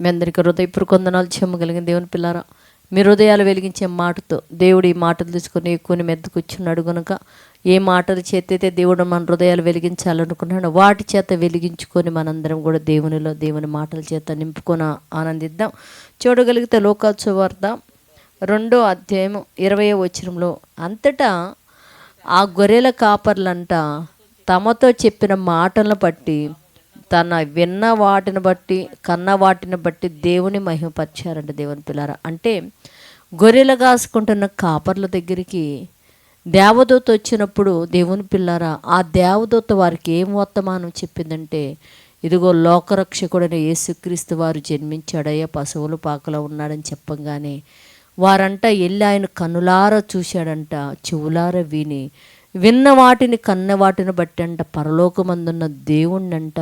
మీ అందరికీ హృదయపూర్వక కొందనాలు చెమ్మగలిగిన దేవుని పిల్లారా మీ హృదయాలు వెలిగించే మాటతో దేవుడు ఈ మాటలు తీసుకొని ఎక్కువని మెద్దకొచ్చున్నాడు గనుక ఏ మాటలు చేతైతే దేవుడు మన హృదయాలు వెలిగించాలనుకున్నాడు వాటి చేత వెలిగించుకొని మనందరం కూడా దేవునిలో దేవుని మాటల చేత నింపుకొని ఆనందిద్దాం. చూడగలిగితే లోకాత్సవ వార్త రెండో అధ్యాయం ఇరవై వచ్చరంలో అంతటా ఆ గొర్రెల కాపర్లంట తమతో చెప్పిన మాటలను బట్టి తన విన్న వాటిని బట్టి కన్న వాటిని బట్టి దేవుని మహిమపరిచారంట దేవుని పిల్లరా. అంటే గొర్రెలు కాసుకుంటున్న కాపర్ల దగ్గరికి దేవదూత వచ్చినప్పుడు దేవుని పిల్లరా ఆ దేవదూత వారికి ఏం వర్తమానం చెప్పిందంటే ఇదిగో లోకరక్షకుడైన యేసుక్రీస్తు వారు జన్మించాడయ్యా పశువులు పాకలో ఉన్నాడని చెప్పంగానే వారంట వెళ్ళి ఆయన కనులార చూశాడంట చెవులార విని విన్న వాటిని కన్న వాటిని బట్టి అంట పరలోకమందున్న దేవుణ్ణంట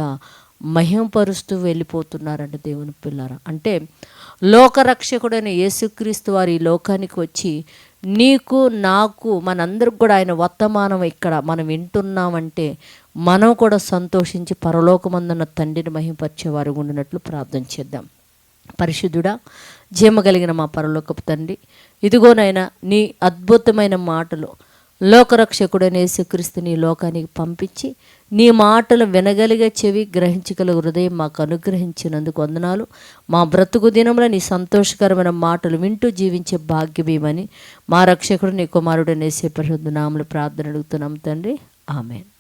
మహింపరుస్తూ వెళ్ళిపోతున్నారంట దేవుని పిల్లర. అంటే లోకరక్షకుడైన యేసుక్రీస్తు వారి ఈ లోకానికి వచ్చి నీకు నాకు మనందరికి కూడా ఆయన వర్తమానం ఇక్కడ మనం వింటున్నామంటే మనం కూడా సంతోషించి పరలోకమందున్న తండ్రిని మహింపరిచే వారు ఉండినట్లు ప్రార్థన చేద్దాం. పరిశుద్ధుడా జీమ కలిగిన మా పరలోకపు తండ్రి ఇదిగోనైనా నీ అద్భుతమైన మాటలు లోకరక్షకుడైన యేసుక్రీస్తు నీ లోకానికి పంపించి నీ మాటలు వినగలిగే చెవి గ్రహించగల హృదయం మాకు అనుగ్రహించినందుకు వందనాలు. మా బ్రతుకు దినంలో నీ సంతోషకరమైన మాటలు వింటూ జీవించే భాగ్యమేమని మా రక్షకుడు నీ కుమారుడు నేసే పరిశుద్ధ నామలు ప్రార్థన అడుగుతున్నాం తండ్రి. ఆమెన్.